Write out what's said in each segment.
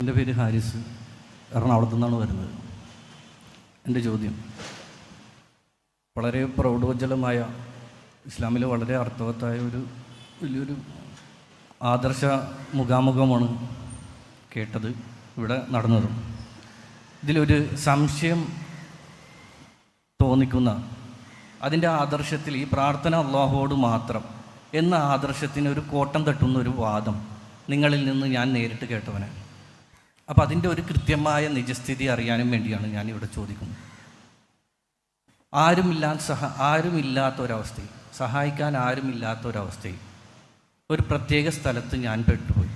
എന്റെ പേര് ഹാരിസ്. എറണാകുളത്തു നിന്നാണ് വരുന്നത്. എന്റെ ചോദ്യം. വളരെ പ്രൗഢോജ്ജലമായ ഇസ്ലാമിൽ വളരെ അർത്ഥവത്തായ ഒരു വലിയൊരു ആദർശ മുഖാമുഖമാണ് കേട്ടത് ഇവിടെ നടന്നതും. ഇതിലൊരു സംശയം തോന്നിക്കുന്ന അതിന്റെ ആദർശത്തിൽ ഈ പ്രാർത്ഥന അള്ളാഹുവോട് മാത്രം എന്ന ആദർശത്തിന് ഒരു കോട്ടം തട്ടുന്ന ഒരു വാദം നിങ്ങളിൽ നിന്ന് ഞാൻ നേരിട്ട് കേട്ടവനാണ്. അപ്പം അതിന്റെ ഒരു കൃത്യമായ നിജസ്ഥിതി അറിയാനും വേണ്ടിയാണ് ഞാൻ ഇവിടെ ചോദിക്കുന്നത് ആരുമില്ലാൻ സഹ ആരുമില്ലാത്ത ഒരവസ്ഥയിൽ സഹായിക്കാൻ ആരുമില്ലാത്ത ഒരവസ്ഥയിൽ ഒരു പ്രത്യേക സ്ഥലത്ത് ഞാൻ പെട്ടുപോയി.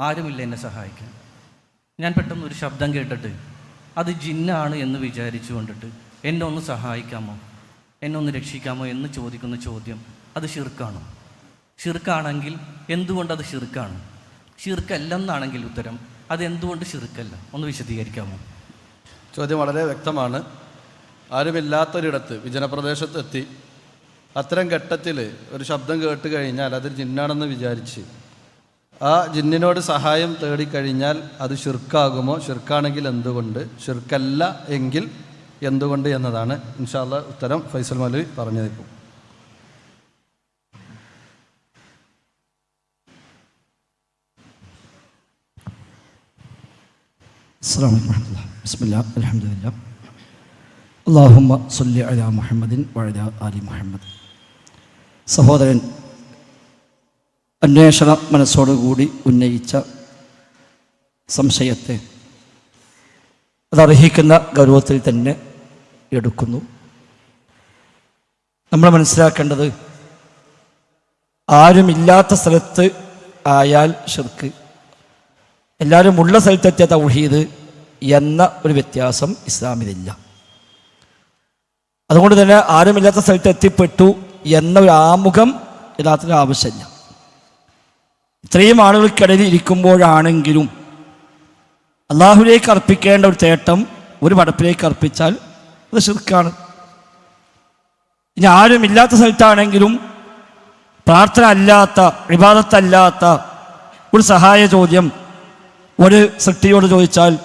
ആരുമില്ല എന്നെ സഹായിക്കാൻ. ഞാൻ പെട്ടെന്ന് ഒരു ശബ്ദം കേട്ടിട്ട് അത് ജിന്നാണ് എന്ന് വിചാരിച്ചു കൊണ്ടിട്ട് എന്നെ ഒന്ന് സഹായിക്കാമോ? എന്നെ ഒന്ന് രക്ഷിക്കാമോ എന്ന് ചോദിക്കുന്ന ചോദ്യം അത് ഷിർക്കാണോ ഷിർക്കാണെങ്കിൽ എന്തുകൊണ്ടത് ഷിർക്കാണ് ഷിർക്കല്ലെന്നാണെങ്കിൽ ഉത്തരം അത് ശിർക്കല്ല ഒന്ന് വിശദീകരിക്കാമോ? ചോദ്യം വളരെ വ്യക്തമാണ്. ആരുമില്ലാത്തൊരിടത്ത് വിജനപ്രദേശത്തെത്തി അത്തരം ഘട്ടത്തിൽ ഒരു ശബ്ദം കേട്ട് കഴിഞ്ഞാൽ അതൊരു ജിന്നാണെന്ന് വിചാരിച്ച് ആ ജിന്നിനോട് സഹായം തേടിക്കഴിഞ്ഞാൽ അത് ഷിർക്കാകുമോ ഷിർക്കാണെങ്കിൽ എന്തുകൊണ്ട്? ഷിർക്കല്ല എങ്കിൽ എന്തുകൊണ്ട് എന്നതാണ് ഇൻഷാല്ല ഉത്തരം ഫൈസൽ മൗലവി പറഞ്ഞേക്കും. السلام عليكم ورحمة الله بسم الله الحمد لله اللهم صل على محمد وعلى آل محمد സഹോദരൻ അന്വേഷണ മനസ്സോടുകൂടി ഉന്നയിച്ച സംശയത്തെ അതർഹിക്കുന്ന ഗൗരവത്തിൽ തന്നെ എടുക്കുന്നു നമ്മൾ മനസ്സിലാക്കേണ്ടത് ആരുമില്ലാത്ത സ്ഥലത്ത് ആയാൽ ഷിർക്ക് എല്ലാവരും ഉള്ള സ്ഥലത്തെത്തിയ തൗഹീദ് എന്ന ഒരു വ്യത്യാസം ഇസ്ലാമിലില്ല. അതുകൊണ്ട് തന്നെ ആരുമില്ലാത്ത സ്ഥലത്ത് എത്തിപ്പെട്ടു എന്ന ഒരു ആമുഖം യഥാർത്ഥത്തിൽ ആവശ്യമില്ല. ഇത്രയും ആളുകൾക്കിടയിൽ ഇരിക്കുമ്പോഴാണെങ്കിലും അള്ളാഹുലേക്ക് അർപ്പിക്കേണ്ട ഒരു തേട്ടം ഒരു മടപ്പിലേക്ക് അർപ്പിച്ചാൽ അത് ശിർക്കാണ്. ഇനി ആരുമില്ലാത്ത സ്ഥലത്താണെങ്കിലും പ്രാർത്ഥന അല്ലാത്ത വിവാദത്തല്ലാത്ത ഒരു സഹായ ചോദ്യം ഒരു സൃഷ്ടിയോട് ചോദിച്ചാൽ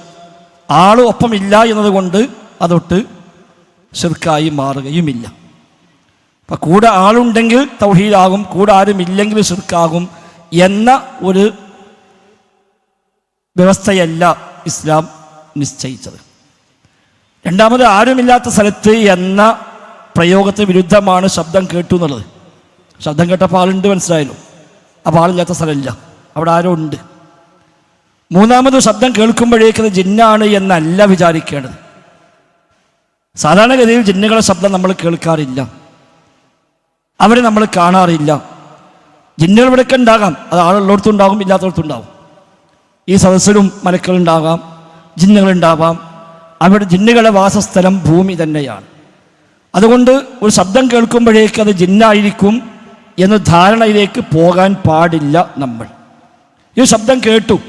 ആൾ ഒപ്പമില്ല എന്നതുകൊണ്ട് അതൊട്ട് ഷിർക്കായി മാറുകയുമില്ല. അപ്പം കൂടെ ആളുണ്ടെങ്കിൽ തൗഹീദാകും കൂടെ ആരുമില്ലെങ്കിൽ ഷിർക്കാകും എന്ന ഒരു വ്യവസ്ഥയല്ല ഇസ്ലാം നിശ്ചയിച്ചത്. രണ്ടാമത് ആരുമില്ലാത്ത സ്ഥലത്ത് എന്ന പ്രയോഗത്തിന് വിരുദ്ധമാണ് ശബ്ദം കേട്ടു എന്നുള്ളത്. ശബ്ദം കേട്ടപ്പോൾ ആളുണ്ട് മനസ്സിലായല്ലോ. അപ്പോൾ ആളില്ലാത്ത സ്ഥലമില്ല. അവിടെ ആരോ ഉണ്ട്. മൂന്നാമത് ശബ്ദം കേൾക്കുമ്പോഴേക്കത് ജിന്നാണ് എന്നല്ല വിചാരിക്കേണ്ടത്. സാധാരണഗതിയിൽ ജിന്നുകളുടെ ശബ്ദം നമ്മൾ കേൾക്കാറില്ല. അവരെ നമ്മൾ കാണാറില്ല. ജിന്നുകൾ ഇവിടെയൊക്കെ ഉണ്ടാകാം. അത് ആളുള്ളിടത്തും ഉണ്ടാകും ഉണ്ടാകും. ഈ സദസ്സിലും മലക്കളുണ്ടാകാം ജിന്നുകളുണ്ടാവാം അവരുടെ ജിന്നുകളുടെ വാസസ്ഥലം ഭൂമി തന്നെയാണ്. അതുകൊണ്ട് ഒരു ശബ്ദം കേൾക്കുമ്പോഴേക്ക് അത് ജിന്നായിരിക്കും എന്ന ധാരണയിലേക്ക് പോകാൻ പാടില്ല നമ്മൾ. ഈ ശബ്ദം കേട്ടു.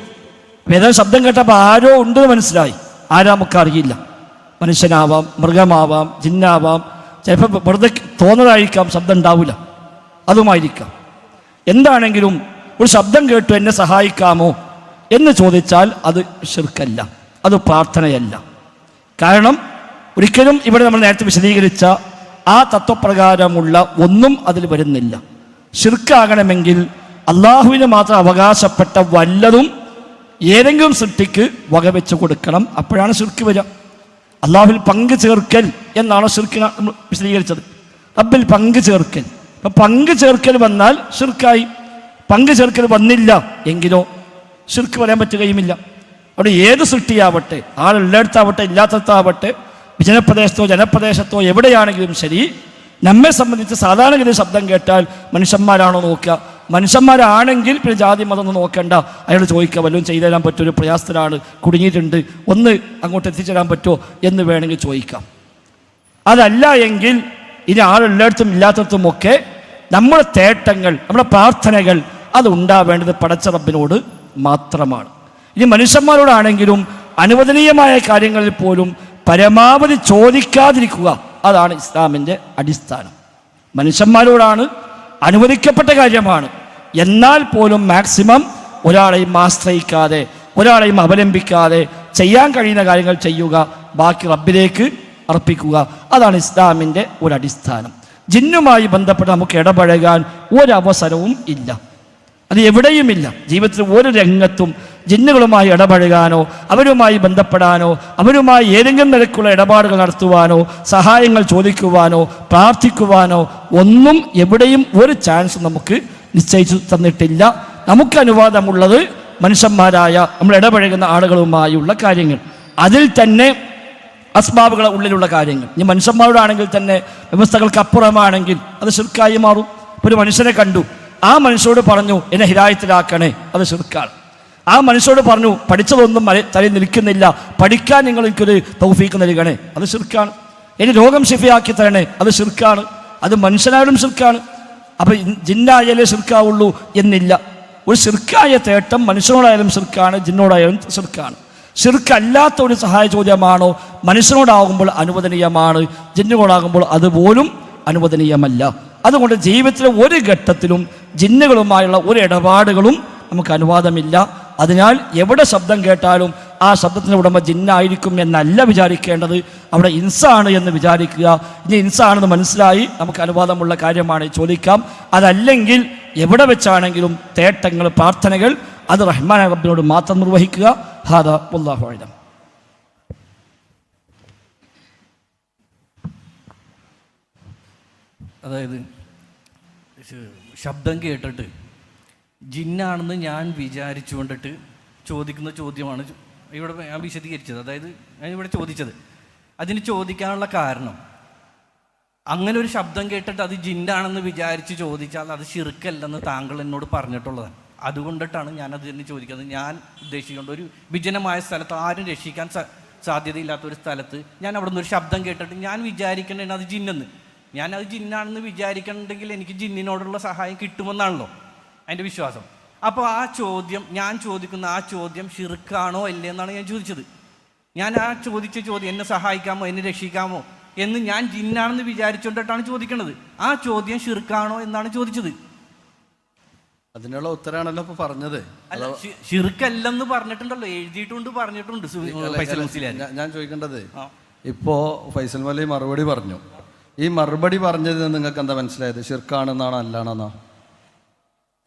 ഏതായാലും ശബ്ദം കേട്ടപ്പോൾ ആരോ ഉണ്ടെന്ന് മനസ്സിലായി. ആരാ നമുക്ക് അറിയില്ല മനുഷ്യനാവാം മൃഗമാവാം ജിന്നാവാം. ചിലപ്പോൾ വെറുതെ തോന്നതായിരിക്കാം ശബ്ദം ഉണ്ടാവില്ല അതുമായിരിക്കാം. എന്താണെങ്കിലും ഒരു ശബ്ദം കേട്ടു എന്നെ സഹായിക്കാമോ എന്ന് ചോദിച്ചാൽ അത് ഷിർക്കല്ല അത് പ്രാർത്ഥനയല്ല. കാരണം ഒരിക്കലും ഇവിടെ നമ്മൾ നേരത്തെ വിശദീകരിച്ച ആ തത്വപ്രകാരമുള്ള ഒന്നും അതിൽ വരുന്നില്ല. ഷിർക്കാകണമെങ്കിൽ അള്ളാഹുവിന് മാത്രം അവകാശപ്പെട്ട വല്ലതും ഏതെങ്കിലും സൃഷ്ടിക്ക് വകവെച്ച് കൊടുക്കണം. അപ്പോഴാണ് ശിർക്ക് വരിക. അള്ളാഹുവിൽ പങ്ക് ചേർക്കൽ എന്നാണ് ഷിർക്ക് നമ്മൾ വിശദീകരിച്ചത്. റബ്ബിൽ പങ്ക് ചേർക്കൽ. അപ്പം പങ്ക് ചേർക്കൽ വന്നാൽ ശുർക്കായി. പങ്ക് ചേർക്കൽ വന്നില്ല എങ്കിലോ ശിർക്ക് വരാൻ പറ്റുകയുമില്ല. അവിടെ ഏത് സൃഷ്ടിയാവട്ടെ ആളുള്ളിടത്താവട്ടെ ഇല്ലാത്തടത്താവട്ടെ വിജനപ്രദേശത്തോ ജനപ്രദേശത്തോ എവിടെയാണെങ്കിലും ശരി നമ്മെ സംബന്ധിച്ച് സാധാരണഗതി ശബ്ദം കേട്ടാൽ മനുഷ്യന്മാരാണോ നോക്കുക. മനുഷ്യന്മാരാണെങ്കിൽ പിന്നെ ജാതി മതം ഒന്നും നോക്കണ്ട. അയാൾ ചോദിക്കുക വല്ലതും ചെയ്തു തരാൻ പറ്റുമോ? ഒരു പ്രയാസത്തിലാണ് കുടുങ്ങിയിട്ടുണ്ട്. ഒന്ന് അങ്ങോട്ട് എത്തിച്ചേരാൻ പറ്റുമോ? എന്ന് വേണമെങ്കിൽ ചോദിക്കാം. അതല്ല എങ്കിൽ ഇനി ആളുള്ളിടത്തും ഇല്ലാത്തടത്തും ഒക്കെ നമ്മുടെ തേട്ടങ്ങൾ നമ്മുടെ പ്രാർത്ഥനകൾ അത് ഉണ്ടാവേണ്ടത് പടച്ച റബ്ബിനോട് മാത്രമാണ്. ഇനി മനുഷ്യന്മാരോടാണെങ്കിലും അനുവദനീയമായ കാര്യങ്ങളിൽ പോലും പരമാവധി ചോദിക്കാതിരിക്കുക. അതാണ് ഇസ്ലാമിന്റെ അടിസ്ഥാനം. മനുഷ്യന്മാരോടാണ് അനുവദിക്കപ്പെട്ട കാര്യമാണ്. എന്നാൽ പോലും മാക്സിമം ഒരാളെയും ആശ്രയിക്കാതെ ഒരാളെയും അവലംബിക്കാതെ ചെയ്യാൻ കഴിയുന്ന കാര്യങ്ങൾ ചെയ്യുക ബാക്കി റബ്ബിലേക്ക് അർപ്പിക്കുക. അതാണ് ഇസ്ലാമിന്റെ ഒരു അടിസ്ഥാനം ജിന്നുമായി ബന്ധപ്പെട്ട് നമുക്ക് ഇടപഴകാൻ ഒരവസരവും ഇല്ല. അത് എവിടെയുമില്ല. ജീവിതത്തിൽ ഒരു രംഗത്തും ജിന്നുകളുമായി ഇടപഴകാനോ അവരുമായി ബന്ധപ്പെടാനോ അവരുമായി ഏതെങ്കിലും നിലക്കുള്ള ഇടപാടുകൾ നടത്തുവാനോ സഹായങ്ങൾ ചോദിക്കുവാനോ പ്രാർത്ഥിക്കുവാനോ ഒന്നും എവിടെയും ഒരു ചാൻസ് നമുക്ക് നിശ്ചയിച്ചു തന്നിട്ടില്ല. നമുക്ക് അനുവാദമുള്ളത് മനുഷ്യന്മാരായ നമ്മൾ ഇടപഴകുന്ന ആളുകളുമായുള്ള കാര്യങ്ങൾ. അതിൽ തന്നെ അസ്ബാബുകളെ ഉള്ളിലുള്ള കാര്യങ്ങൾ. ഇനി മനുഷ്യന്മാരോടാണെങ്കിൽ തന്നെ വ്യവസ്ഥകൾക്ക് അപ്പുറമാണെങ്കിൽ അത് ശുർക്കായി മാറും. ഒരു മനുഷ്യനെ കണ്ടു. ആ മനുഷ്യരോട് പറഞ്ഞു എന്നെ ഹിരായത്തിലാക്കണേ അത് ശുർക്കാണ്. ആ മനുഷ്യരോട് പറഞ്ഞു പഠിച്ചതൊന്നും തലയിൽ നിൽക്കുന്നില്ല. പഠിക്കാൻ നിങ്ങൾ എനിക്കൊരു തൗഫീക്ക് നൽകണേ. അത് ശുർക്കാണ്. ഇനി രോഗം ശിഫിയാക്കി തരണേ. അത് ശിർക്കാണ്. അത് മനുഷ്യനായാലും ശിർക്കാണ്. അപ്പം ജിന്നായാലേ ശിർക്കാവുള്ളൂ എന്നില്ല. ഒരു ശിർക്കായ തേട്ടം മനുഷ്യനോടായാലും ശിർക്കാണ് ജിന്നോടായാലും ശിർക്കാണ്. ശിർക്കല്ലാത്ത ഒരു സഹായ ചോദ്യമാണോ? മനുഷ്യനോടാകുമ്പോൾ അനുവദനീയമാണ് ജിന്നുകളാകുമ്പോൾ അതുപോലും അനുവദനീയമല്ല. അതുകൊണ്ട് ജീവിതത്തിലെ ഒരു ഘട്ടത്തിലും ജിന്നുകളുമായുള്ള ഒരു ഇടപാടുകളും നമുക്ക് അനുവാദമില്ല. അതിനാൽ എവിടെ ശബ്ദം കേട്ടാലും ആ ശബ്ദത്തിന് ഉടമ ജിന്നായിരിക്കും എന്നല്ല വിചാരിക്കേണ്ടത്. അവിടെ ഇൻസാണ് എന്ന് വിചാരിക്കുക. ഇനി ഇൻസാണെന്ന് മനസ്സിലായി നമുക്ക് അനുവാദമുള്ള കാര്യമാണ്. ചോദിക്കാം. അതല്ലെങ്കിൽ എവിടെ വെച്ചാണെങ്കിലും തേട്ടങ്ങൾ പ്രാർത്ഥനകൾ അത് റഹ്മാൻ റബ്ബിനോട് മാത്രം നിർവഹിക്കുക. ഹാദ ഉല്ലാഹു അതായത് ശബ്ദം കേട്ടിട്ട് ജിന്നാണെന്ന് ഞാൻ വിചാരിച്ചു കൊണ്ടിട്ട് ചോദിക്കുന്ന ചോദ്യമാണ്. ഇവിടെ ഞാൻ വിശദീകരിച്ചത്. അതായത് ഞാൻ ഇവിടെ ചോദിച്ചത് അതിന് ചോദിക്കാനുള്ള കാരണം. അങ്ങനെ ഒരു ശബ്ദം കേട്ടിട്ട് അത് ജിൻഡാണെന്ന് വിചാരിച്ച് ചോദിച്ചാൽ അത് ശിർക്കല്ലെന്ന് താങ്കൾ എന്നോട് പറഞ്ഞിട്ടുള്ളതാണ്. അതുകൊണ്ടിട്ടാണ് ഞാൻ അത് തന്നെ ചോദിക്കുന്നത്. ഞാൻ ഉദ്ദേശിക്കേണ്ട ഒരു വിജനമായ സ്ഥലത്ത് ആരും രക്ഷിക്കാൻ സാധ്യതയില്ലാത്ത ഒരു സ്ഥലത്ത് ഞാൻ അവിടെ നിന്ന് ഒരു ശബ്ദം കേട്ടിട്ട് ഞാൻ വിചാരിക്കേണ്ടത് അത് ജിന്നെന്ന്. ഞാൻ അത് ജിന്നാണെന്ന് വിചാരിക്കണമെങ്കിൽ എനിക്ക് ജിന്നിനോടുള്ള സഹായം കിട്ടുമെന്നാണല്ലോ എന്റെ വിശ്വാസം. അപ്പോൾ ആ ചോദ്യം ഞാൻ ചോദിക്കുന്ന ആ ചോദ്യം ഷിർക്കാണോ അല്ലേ എന്നാണ് ഞാൻ ചോദിച്ചത്. ഞാൻ ആ ചോദിച്ച ചോദ്യം എന്നെ സഹായിക്കാമോ എന്നെ രക്ഷിക്കാമോ എന്ന് ഞാൻ ജിന്നാണെന്ന് വിചാരിച്ചുകൊണ്ടിട്ടാണ് ചോദിക്കുന്നത് ആ ചോദ്യം ഷിർക്കാണോ എന്നാണ് ചോദിച്ചത്. അതിനുള്ള ഉത്തരാണല്ലോ ഇപ്പൊ പറഞ്ഞത്. അല്ല ഷിർക്കല്ലെന്ന് പറഞ്ഞിട്ടുണ്ടല്ലോ എഴുതിയിട്ടുണ്ട് പറഞ്ഞിട്ടുണ്ട് ഞാൻ- ചോദിക്കേണ്ടത് ഇപ്പോ ഫൈസൽ മലി മറുപടി പറഞ്ഞു. ഈ മറുപടി പറഞ്ഞത് നിങ്ങൾക്ക് എന്താ മനസ്സിലായത്? ഷിർക്കാണെന്നാണോ അല്ലാണെന്നോ?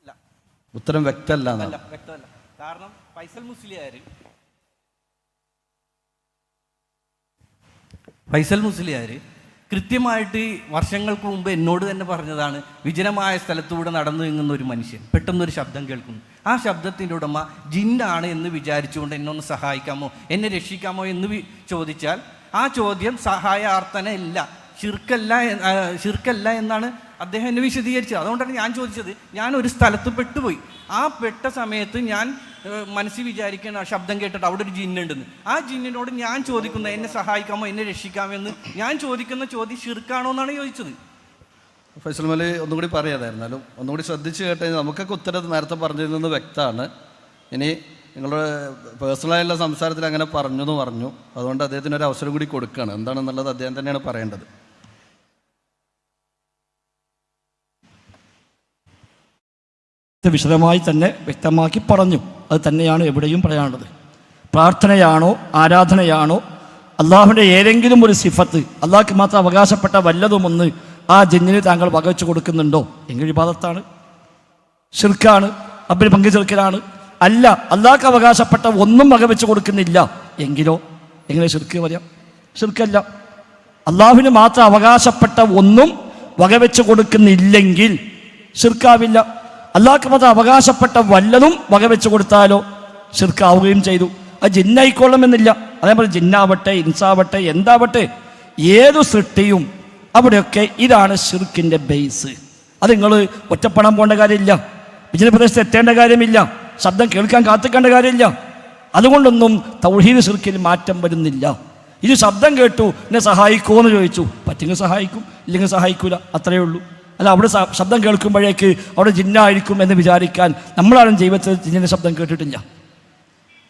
അല്ല. ഉത്തരം വ്യക്തമല്ല കാരണം ഫൈസൽ മുസ്ലിയാർ ഫൈസൽ മുസ്ലിയാർ കൃത്യമായിട്ട് വർഷങ്ങൾക്ക് മുമ്പ് എന്നോട് തന്നെ പറഞ്ഞതാണ് വിജനമായ സ്ഥലത്തൂടെ നടന്നു നീങ്ങുന്ന ഒരു മനുഷ്യൻ. പെട്ടെന്നൊരു ശബ്ദം കേൾക്കുന്നു. ആ ശബ്ദത്തിന്റെ ഉടമ ജിന്നാണ് എന്ന് വിചാരിച്ചുകൊണ്ട് എന്നെ ഒന്ന് സഹായിക്കാമോ എന്നെ രക്ഷിക്കാമോ എന്ന് ചോദിച്ചാൽ ആ ചോദ്യം സഹായാർത്ഥന ഇല്ല. ചിർക്കല്ല ഷിർക്കല്ല എന്നാണ് അദ്ദേഹം എന്നെ വിശദീകരിച്ചത്. അതുകൊണ്ടാണ് ഞാൻ ചോദിച്ചത്. ഞാൻ ഒരു സ്ഥലത്ത് പെട്ടുപോയി. ആ പെട്ട സമയത്ത് ഞാൻ മനസ്സിൽ വിചാരിക്കുന്ന ആ ശബ്ദം കേട്ടിട്ട് അവിടെ ഒരു ജിന്നുണ്ടെന്ന് ആ ജിന്നിനോട് ഞാൻ ചോദിക്കുന്ന എന്നെ സഹായിക്കാമോ എന്നെ രക്ഷിക്കാമോ എന്ന് ഞാൻ ചോദിക്കുന്ന ചോദ്യം ഷിർക്കാണോ എന്നാണ് ചോദിച്ചത്. ഫൈസൽ മലി ഒന്നും കൂടി പറയാതായിരുന്നാലും ഒന്നും കൂടി ശ്രദ്ധിച്ച് കേട്ടാൽ നമുക്കൊക്കെ ഉത്തരം നേരത്തെ പറഞ്ഞതിൽ നിന്ന് വ്യക്തമാണ്. ഇനി നിങ്ങളുടെ പേഴ്സണലായുള്ള സംസാരത്തിൽ അങ്ങനെ പറഞ്ഞു എന്ന് പറഞ്ഞു. അതുകൊണ്ട് അദ്ദേഹത്തിന് ഒരു അവസരം കൂടി കൊടുക്കുകയാണ്. എന്താണെന്നുള്ളത് അദ്ദേഹം തന്നെയാണ് പറയേണ്ടത്. ഇത് വിശദമായി തന്നെ വ്യക്തമാക്കി പറഞ്ഞു. അത് തന്നെയാണ് എവിടെയും പറയാനുള്ളത്. പ്രാർത്ഥനയാണോ ആരാധനയാണോ അള്ളാഹുവിന്റെ ഏതെങ്കിലും ഒരു സിഫത്ത് അള്ളാഹ്ക്ക് മാത്രം അവകാശപ്പെട്ട വല്ലതുമൊന്ന് ആ ജിന്നിന് താങ്കൾ വകവെച്ച് കൊടുക്കുന്നുണ്ടോ? എങ്കിൽ വിവാദത്താണ് ഷിർക്കാണ് അബ്ബിന് പങ്കു ചെറുക്കലാണ് അല്ല അള്ളാഹ്ക്ക് അവകാശപ്പെട്ട ഒന്നും വകവെച്ച് കൊടുക്കുന്നില്ല. എങ്കിലോ? എങ്ങനെ ഷിർക്ക് പറയാം? ഷിർക്കല്ല അള്ളാഹുവിന് മാത്രം അവകാശപ്പെട്ട ഒന്നും വകവെച്ച് കൊടുക്കുന്നില്ലെങ്കിൽ ഷിർക്കാവില്ല അള്ളാഹ്ക്ക് മത അവകാശപ്പെട്ട വല്ലതും വകവെച്ച് കൊടുത്താലോ ചെറുക്കാവുകയും ചെയ്തു. അത് ജിന്നായിക്കൊള്ളണമെന്നില്ല. അതേപോലെ ജിന്നാവട്ടെ ഇൻസാവട്ടെ എന്താവട്ടെ ഏതു സൃഷ്ടിയും അവിടെയൊക്കെ ഇതാണ് ഷിർക്കിന്റെ ബേസ്. അത് നിങ്ങൾ ഒറ്റപ്പെടാൻ പോകേണ്ട കാര്യമില്ല. വിജയ പ്രദേശത്ത് എത്തേണ്ട കാര്യമില്ല. ശബ്ദം കേൾക്കാൻ കാത്തിക്കേണ്ട കാര്യമില്ല. അതുകൊണ്ടൊന്നും തൗഹീദ് ഷിർക്കിൽ മാറ്റം വരുന്നില്ല. ഇത് ശബ്ദം കേട്ടു എന്നെ സഹായിക്കുമോ എന്ന് ചോദിച്ചു. പറ്റെങ്കിൽ സഹായിക്കും ഇല്ലെങ്കിൽ സഹായിക്കൂല. അത്രയേ ഉള്ളൂ. അല്ല അവിടെ ശബ്ദം കേൾക്കുമ്പോഴേക്ക് അവിടെ ജിന്നായിരിക്കും എന്ന് വിചാരിക്കാൻ നമ്മളാരും ജീവിതത്തിൽ ജിന്നിന്റെ ശബ്ദം കേട്ടിട്ടില്ല.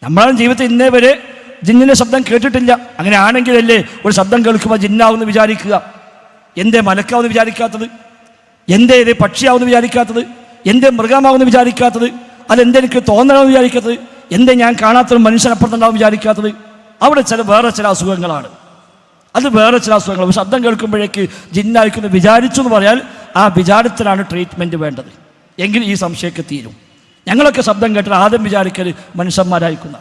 നമ്മളാരും ജീവിതത്തിൽ ഇന്നേ വരെ ജിന്നിന്റെ ശബ്ദം കേട്ടിട്ടില്ല. അങ്ങനെ ആണെങ്കിലല്ലേ ഒരു ശബ്ദം കേൾക്കുമ്പോൾ ജിന്നാവെന്ന് വിചാരിക്കുക. എന്തേ മലക്കാവെന്ന് വിചാരിക്കാത്തത്? എന്തേ ഇത് പക്ഷിയാവെന്ന് വിചാരിക്കാത്തത്? എന്തേ മൃഗമാവെന്ന് വിചാരിക്കാത്തത്? അതെന്തേ എനിക്ക് തോന്നണമെന്ന് വിചാരിക്കാത്തത്? എന്തേ ഞാൻ കാണാത്തൊരു മനുഷ്യനപ്പുറത്തുണ്ടാവും വിചാരിക്കാത്തത്? അവിടെ ചില വേറെ ചില അസുഖങ്ങളാണ്. അത് വേറെ ചില അസുഖങ്ങൾ ശബ്ദം കേൾക്കുമ്പോഴേക്ക് ജിന്നായിരിക്കുന്നു വിചാരിച്ചു എന്ന് പറഞ്ഞാൽ ആ വിചാരത്തിലാണ് ട്രീറ്റ്മെന്റ് വേണ്ടത്. എങ്കിൽ ഈ സംശയമൊക്കെ തീരും. ഞങ്ങളൊക്കെ ശബ്ദം കേട്ടാൽ ആദ്യം വിചാരിക്കൽ മനുഷ്യന്മാരായിരിക്കുന്ന.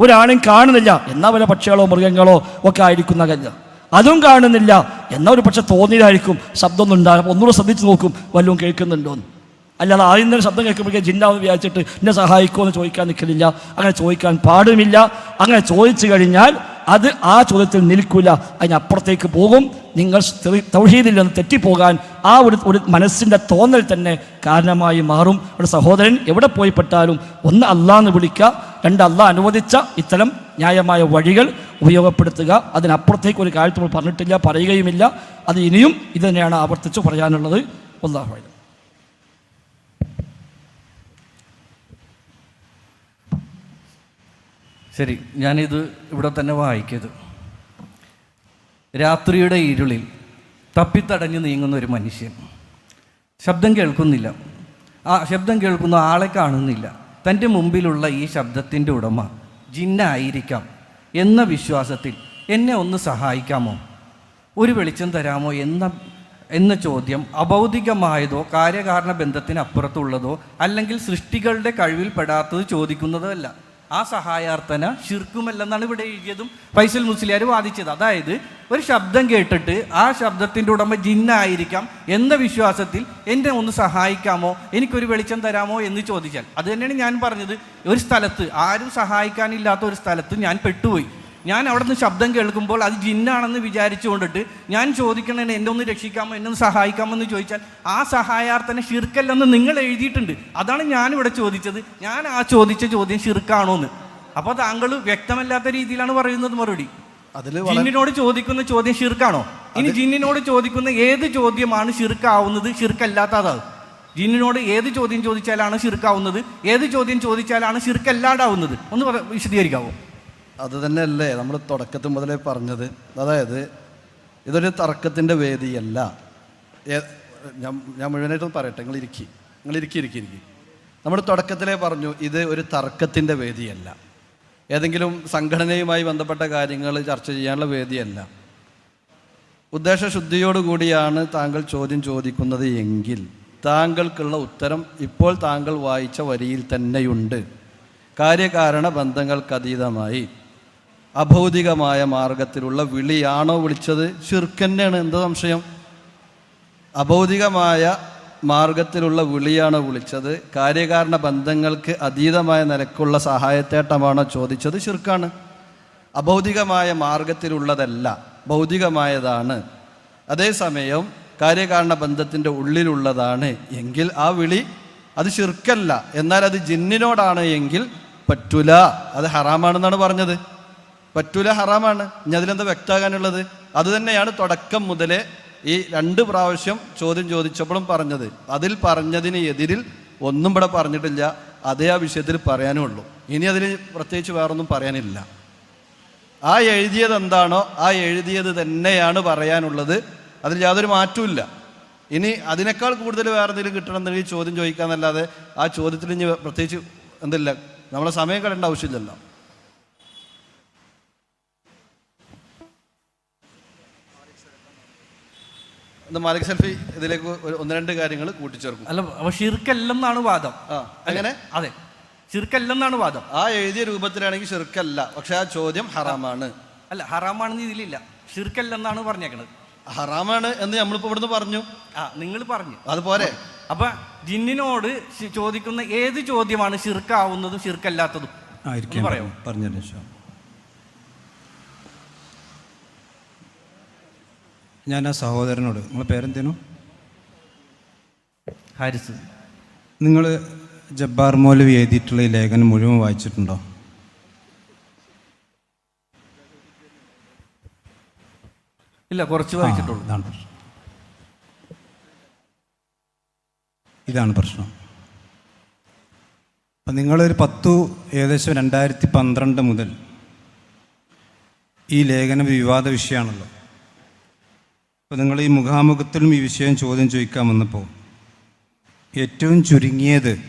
ഒരാളും കാണുന്നില്ല എന്നാ വല്ല പക്ഷികളോ മൃഗങ്ങളോ ഒക്കെ ആയിരിക്കുന്ന കല്ല. അതും കാണുന്നില്ല എന്നാ ഒരു പക്ഷെ തോന്നിയതായിരിക്കും. ശബ്ദമൊന്നും ഉണ്ടാകും ഒന്നുകൂടെ ശ്രദ്ധിച്ച് നോക്കും വല്ലതും കേൾക്കുന്നുണ്ടോ എന്ന്. അല്ലാതെ ആദ്യം തന്നെ ശബ്ദം കേൾക്കുമ്പോഴേക്കും ജിന്നാവെന്ന് വിചാരിച്ചിട്ട് എന്നെ സഹായിക്കുമോ എന്ന് ചോദിക്കാൻ നിൽക്കുന്നില്ല അങ്ങനെ ചോദിക്കാൻ പാടുമില്ല. അങ്ങനെ ചോദിച്ചു കഴിഞ്ഞാൽ അത് ആ ചോദ്യത്തിൽ നിൽക്കില്ല അതിനപ്പുറത്തേക്ക് പോകും. നിങ്ങൾ തൗഹീദിൽ നിന്ന് തെറ്റിപ്പോകാൻ ആ ഒരു ഒരു മനസ്സിന്റെ തോന്നൽ തന്നെ കാരണമായി മാറും. ഒരു സഹോദരൻ എവിടെ പോയിപ്പെട്ടാലും ഒന്ന് അള്ളാന്ന് വിളിക്കുക രണ്ട് അള്ളാഹ് അനുവദിച്ച ഇത്തരം ന്യായമായ വഴികൾ ഉപയോഗപ്പെടുത്തുക. അതിനപ്പുറത്തേക്ക് ഒരു കാര്യത്തിൽ പറഞ്ഞിട്ടില്ല പറയുകയുമില്ല. അത് ഇനിയും ഇത് തന്നെയാണ് ആവർത്തിച്ച് പറയാനുള്ളത്. ഒന്നാഹ് ശരി ഞാനിത് ഇവിടെ തന്നെ വായിക്കത് രാത്രിയുടെ ഇരുളിൽ തപ്പിത്തടഞ്ഞു നീങ്ങുന്ന ഒരു മനുഷ്യൻ. ശബ്ദം കേൾക്കുന്നില്ല. ആ ശബ്ദം കേൾക്കുന്ന ആളെ കാണുന്നില്ല. തന്റെ മുമ്പിലുള്ള ഈ ശബ്ദത്തിന്റെ ഉടമ ജിന്നായിരിക്കാം എന്ന വിശ്വാസത്തിൽ എന്നെ ഒന്ന് സഹായിക്കാമോ? ഒരു വെളിച്ചം തരാമോ എന്ന എന്ന ചോദ്യം അഭൗതികമായതോ കാര്യകാരണ ബന്ധത്തിനപ്പുറത്തുള്ളതോ അല്ലെങ്കിൽ സൃഷ്ടികളുടെ കഴിവിൽപ്പെടാത്തത് ചോദിക്കുന്നതോ അല്ല ആ സഹായാർത്ഥന ശിർക്കുമല്ലെന്നാണ് ഇവിടെ എഴുതിയതും ഫൈസൽ മുസ്ലിയാർ വാദിച്ചത്. അതായത് ഒരു ശബ്ദം കേട്ടിട്ട് ആ ശബ്ദത്തിന്റെ ഉടമ ജിന്നായിരിക്കാം എന്ന വിശ്വാസത്തിൽ എന്നെ ഒന്ന് സഹായിക്കാമോ എനിക്കൊരു വെളിച്ചം തരാമോ എന്ന് ചോദിച്ചാൽ. അത് തന്നെയാണ് ഞാൻ പറഞ്ഞത്. ഒരു സ്ഥലത്ത് ആരും സഹായിക്കാനില്ലാത്ത ഒരു സ്ഥലത്ത് ഞാൻ പെട്ടുപോയി. ഞാൻ അവിടെ നിന്ന് ശബ്ദം കേൾക്കുമ്പോൾ അത് ജിന്നാണെന്ന് വിചാരിച്ചുകൊണ്ടിട്ട് ഞാൻ ചോദിക്കണേ എന്നെ ഒന്ന് രക്ഷിക്കാമോ? എന്നെ ഒന്ന് സഹായിക്കാമോ? എന്ന് ചോദിച്ചാൽ ആ സഹായാർത്ഥന ഷിർക്കല്ലെന്ന് നിങ്ങൾ എഴുതിയിട്ടുണ്ട്. അതാണ് ഞാനിവിടെ ചോദിച്ചത്. ഞാൻ ആ ചോദിച്ച ചോദ്യം ഷിർക്കാണോ എന്ന് അപ്പോൾ താങ്കൾ വ്യക്തമല്ലാത്ത രീതിയിലാണ് പറയുന്നത് മറുപടി. ജിന്നിനോട് ചോദിക്കുന്ന ചോദ്യം ഷിർക്കാണോ ഇനി ജിന്നിനോട് ചോദിക്കുന്ന ഏത് ചോദ്യമാണ് ഷിർക്കാവുന്നത് ഷിർക്കല്ലാത്തതാണ് ജിന്നിനോട് ഏത് ചോദ്യം ചോദിച്ചാലാണ് ഷിർക്കാവുന്നത് ഏത് ചോദ്യം ചോദിച്ചാലാണ് ഷിർക്കല്ലാണ്ടാവുന്നത് ഒന്ന് വിശദീകരിക്കാവോ? അത് തന്നെയല്ലേ നമ്മൾ തുടക്കത്തിൽ മുതലേ പറഞ്ഞത്. അതായത് ഇതൊരു തർക്കത്തിന്റെ വേദിയല്ല. ഞാൻ ഞാൻ മുഴുവനായിട്ട് പറയട്ടെ. നിങ്ങൾ ഇരിക്കി. നിങ്ങൾ ഇരിക്കി ഇരിക്കി ഇരിക്കി. നമ്മൾ തുടക്കത്തിലേ പറഞ്ഞു ഇത് ഒരു തർക്കത്തിന്റെ വേദിയല്ല. ഏതെങ്കിലും സംഘടനയുമായി ബന്ധപ്പെട്ട കാര്യങ്ങൾ ചർച്ച ചെയ്യാനുള്ള വേദിയല്ല. ഉദ്ദേശശുദ്ധിയോടുകൂടിയാണ് താങ്കൾ ചോദ്യം ചോദിക്കുന്നത് എങ്കിൽ താങ്കൾക്കുള്ള ഉത്തരം ഇപ്പോൾ താങ്കൾ വായിച്ച വരിയിൽ തന്നെയുണ്ട്. കാര്യകാരണ ബന്ധങ്ങൾക്കതീതമായി അഭൗതികമായ മാർഗത്തിലുള്ള വിളിയാണോ വിളിച്ചത്? ഷിർക്കന്നെയാണ് എന്താ സംശയം? അഭൗതികമായ മാർഗത്തിലുള്ള വിളിയാണോ വിളിച്ചത്? കാര്യകാരണ ബന്ധങ്ങൾക്ക് അതീതമായ നിലക്കുള്ള സഹായത്തേട്ടമാണോ ചോദിച്ചത്? ഷിർക്കാണ് അഭൗതികമായ മാർഗത്തിലുള്ളതല്ല ഭൗതികമായതാണ്. അതേസമയം കാര്യകാരണ ബന്ധത്തിന്റെ ഉള്ളിലുള്ളതാണ് എങ്കിൽ ആ വിളി അത് ഷിർക്കല്ല എന്നാൽ അത് ജിന്നിനോടാണ് എങ്കിൽ പറ്റൂല. അത് ഹറാമാണെന്നാണ് പറഞ്ഞത്. പറ്റൂല ഹറാമാണ്. ഇനി അതിലെന്താ വ്യക്തമാകാനുള്ളത്? അത് തന്നെയാണ് തുടക്കം മുതലേ ഈ രണ്ട് പ്രാവശ്യം ചോദ്യം ചോദിച്ചപ്പോഴും പറഞ്ഞത്. അതിൽ പറഞ്ഞതിന് എതിരിൽ ഒന്നും ഇവിടെ പറഞ്ഞിട്ടില്ല. അതേ ആ വിഷയത്തിൽ പറയാനുള്ളൂ ഇനി അതിൽ പ്രത്യേകിച്ച് വേറൊന്നും പറയാനില്ല. ആ എഴുതിയത് എന്താണോ ആ എഴുതിയത് തന്നെയാണ് പറയാനുള്ളത്. അതിൽ യാതൊരു മാറ്റവും ഇനി അതിനേക്കാൾ കൂടുതൽ വേറെ എന്തെങ്കിലും കിട്ടണമെന്നുണ്ടെങ്കിൽ ചോദ്യം ചോദിക്കാന്നല്ലാതെ ആ ചോദ്യത്തിൽ ഇനി പ്രത്യേകിച്ച് എന്തില്ല. നമ്മളെ സമയം കളയേണ്ട ആവശ്യമില്ലല്ലോ. മാലിക് സെൽഫി ഇതിലേക്ക് ഒന്ന് രണ്ട് കാര്യങ്ങൾ കൂട്ടിച്ചേർക്കും. അല്ല അപ്പൊ ഷിർക്കല്ലെന്നാണ് വാദം. ആ അങ്ങനെ അതെ. ഷിർക്കല്ലെന്നാണ് വാദം. ആ എഴുതിയ രൂപത്തിലാണെങ്കിൽ ഷിർക്കല്ല പക്ഷെ ആ ചോദ്യം ഹറാമാണ്. അല്ല ഹറാമാണെന്ന് ഇതിലില്ല. ഷിർക്കല്ലെന്നാണ് പറഞ്ഞേക്കണത്. ഹറാമാണ് എന്ന് നമ്മളിപ്പോ ഇവിടുന്ന് പറഞ്ഞു. ആ നിങ്ങൾ പറഞ്ഞു. അതുപോലെ അപ്പൊ ജിന്നിനോട് ചോദിക്കുന്ന ഏത് ചോദ്യമാണ് ഷിർക്കാവുന്നതും ഷിർക്കല്ലാത്തതും പറയാമോ? പറഞ്ഞു ഞാൻ ആ സഹോദരനോട്. നിങ്ങളെ പേരെന്തേനു? ഹാരിസ്. നിങ്ങൾ ജബ്ബാർ മൗലവി എഴുതിയിട്ടുള്ള ഈ ലേഖനം മുഴുവൻ വായിച്ചിട്ടുണ്ടോ? ഇല്ല കുറച്ച് വായിച്ചിട്ടുള്ളൂ. ഇതാണ് പ്രശ്നം. ഇതാണ് പ്രശ്നം. അപ്പം നിങ്ങളൊരു പത്തു ഏകദേശം രണ്ടായിരത്തി പന്ത്രണ്ട് മുതൽ ഈ ലേഖനം വിവാദ വിഷയമാണല്ലോ. അപ്പോൾ നിങ്ങൾ ഈ മുഖാമുഖത്തിലും ഈ വിഷയം ചോദ്യം ചോദിക്കാൻ വന്നപ്പോൾ ഏറ്റവും ചുരുങ്ങിയത്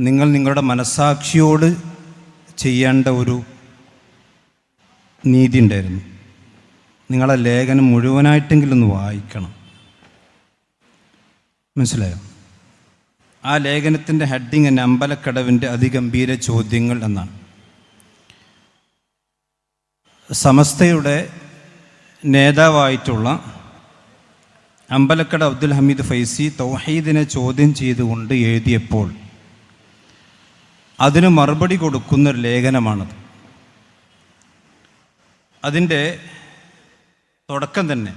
നിങ്ങൾ നിങ്ങളുടെ മനസാക്ഷിയോട് ചെയ്യേണ്ട ഒരു നീതി ഉണ്ടായിരുന്നു. നിങ്ങളെ ലേഖനം മുഴുവനായിട്ടെങ്കിലും ഒന്ന് വായിക്കണം. മനസ്സിലായോ? ആ ലേഖനത്തിന്റെ ഹെഡിങ് എന്നെ അമ്പലക്കടവിന്റെ അതിഗംഭീര ചോദ്യങ്ങൾ എന്നാണ്. സമസ്തയുടെ നേതാവായിട്ടുള്ള അമ്പലക്കട അബ്ദുൽ ഹമീദ് ഫൈസി തൗഹീദിനെ ചോദ്യം ചെയ്തുകൊണ്ട് എഴുതിയപ്പോൾ അതിന് മറുപടി കൊടുക്കുന്ന ഒരു ലേഖനമാണത്. അതിന്റെ തുടക്കം തന്നെ